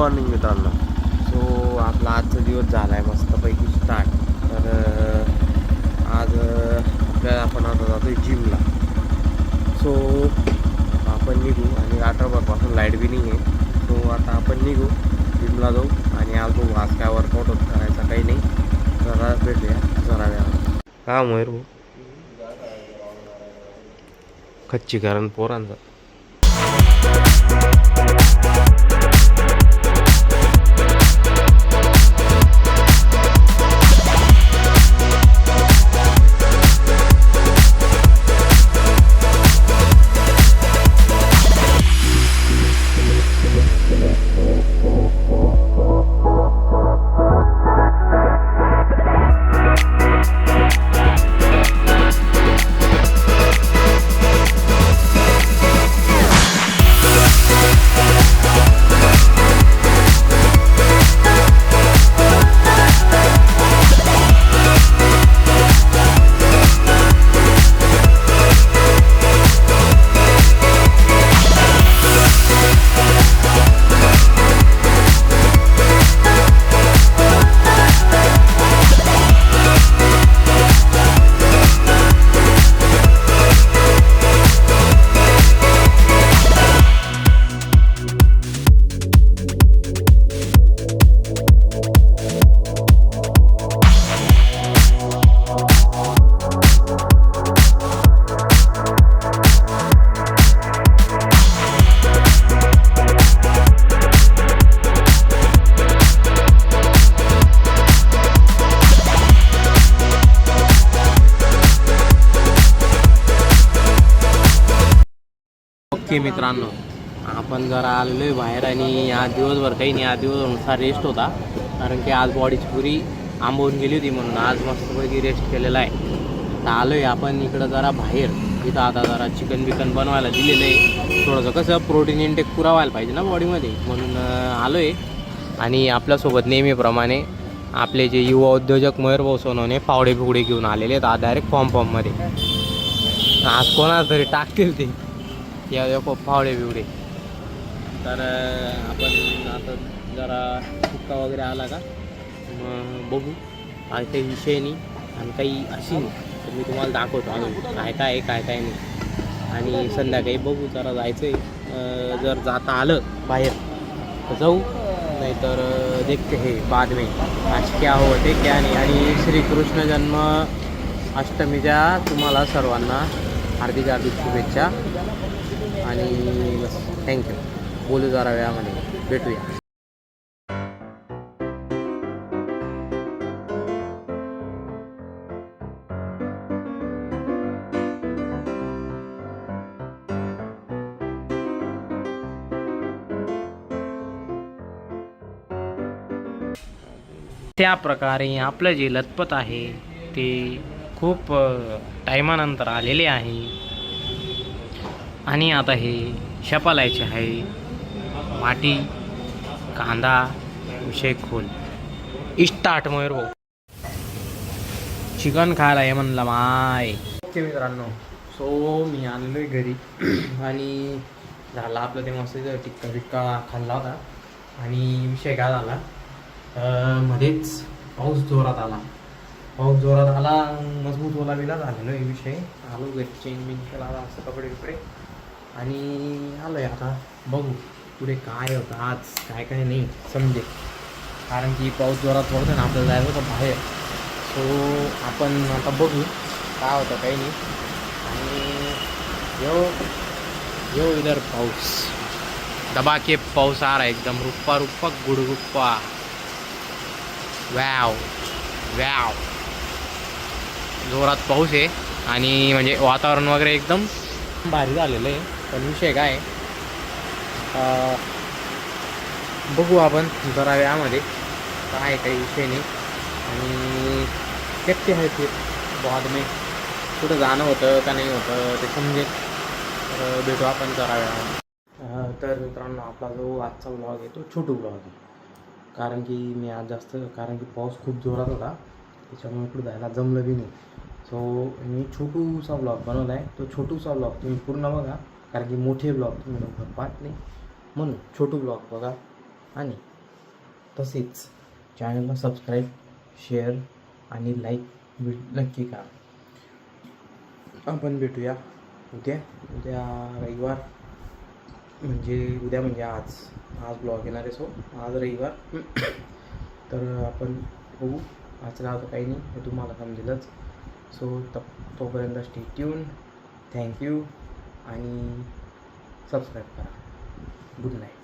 Morning मित्रांनो. So आपला आजचा दिवस झाला आहे मस्तपैकी स्टार्ट तर आज आपल्याला आपण आता जातो जिमला सो आपण निघू आणि रात्रभरपासून लाइट बी नाही आहे सो आता आपण निघू जिमला जाऊ आणि आज बघू आज काय वर्कआउट करायचा काही नाही. जरा भेटूया जरा वेळा. का मयूर भाऊ खच्चीकरण पोरांचा. ओके मित्रांनो आपण जरा आलेलो आहे बाहेर आणि आज दिवसभर काही नाही आज दिवसभर रेस्ट होता. कारण की आज बॉडीची पुरी आंबवून गेली होती म्हणून आज मस्तपैकी रेस्ट केलेला आहे. तर आलो आहे आपण इकडं जरा बाहेर. इथं आता जरा चिकन बिकन बनवायला दिलेलं आहे. थोडंसं कसं प्रोटीन इंटेक पुरा व्हायला पाहिजे ना बॉडीमध्ये म्हणून आलो आहे आणि आपल्यासोबत नेहमीप्रमाणे आपले जे युवा उद्योजक मयूरभाऊ सोनवणे पावडे फुगडे घेऊन आलेले आहेत आज डायरेक्ट फॉर्म फॉर्ममध्ये आज कोणाला तरी टाकतील ते. या देखो फावडे बिवडे. तर आपण आता जरा हुक्का वगैरे आला का? मग बघू. आणि काही विषय नाही आणि काही अशी नाही. तर मी तुम्हाला दाखवतो अजून काय काय आहे काय काय नाही. आणि संध्याकाळी बघू जरा जायचं आहे जर जाता आलं बाहेर तर जाऊ. नाहीतर देखते हे बाद में आज क्या होते क्या नाही. आणि श्रीकृष्ण जन्म अष्टमीच्या तुम्हाला सर्वांना हार्दिक हार्दिक शुभेच्छा. आणि बस थँक्यू बोलू जरा वेळामध्ये. भेटूया. त्या प्रकारे आपलं जे लतपत आहे ते खूप टायमानंतर आलेले आहे. आणि आता हे शपालायचे आहे. माटी कांदा विषय खोल. स्टार्ट मयूर भाऊ. चिकन खायला आहे म्हणलं माय. ओके मित्रांनो सो मी आलेलो आहे घरी. आणि झाला आपलं ते मस्त टिक्का बिक्का खाल्ला होता. आणि विषय काय झाला? मध्येच पाऊस जोरात आला. पाऊस जोरात आला मजबूत ओला बिला झालेलो आहे विषय. आलो घरी चेंज बिंज केला असं कपडे बिपडे आणि आलो आहे आता. बघू पुढे काय होतं आज काय काय नाही समजे. कारण की पाऊस जोरात पडतो ना आपल्याला जायचं होतं बाहेर. सो आपण आता बघू काय होतं काही नाही. आणि यो यो इधर पाऊस. दबाके पाऊस आ रहा एकदम. रुप्पा रुप्पा गुडगुप्पा. व्याव व्याव जोरात पाऊस आहे. आणि म्हणजे वातावरण वगैरे एकदम भारी झालेलं आहे. पण विषय काय बघू आपण जरा वेळामध्ये काय काही विषय नाही. आणि देखते आहे ते. बाद में कुठं जाणं होतं का नाही होतं ते समजेल तर भेटू आपण जरा वेळामध्ये तर मित्रांनो आपला जो आजचा ब्लॉग आहे तो छोटू ब्लॉग आहे. कारण की मी आज जास्त कारण की पाऊस खूप जोरात होता. त्याच्यामुळे कुठं जायला जमलं बी नाही. सो मी छोटूसा ब्लॉग बनवला आहे तो छोटूसा ब्लॉग तुम्ही पूर्ण बघा. कारण की मोठे ब्लॉग तुम्ही लवकर पाहत नाही. म्हणून छोटू ब्लॉग बघा आणि तसेच चॅनलला सबस्क्राईब शेअर आणि लाईक नक्की करा. आपण भेटूया उद्या. उद्या रविवार म्हणजे उद्या म्हणजे आज. आज ब्लॉग येणार आहे सो आज रविवार. तर आपण बघू. आज राहतो काही नाही हे तुम्हाला समजेलच. सो त तोपर्यंत स्टे ट्यून थँक्यू आणि सबस्क्राईब करा. Good night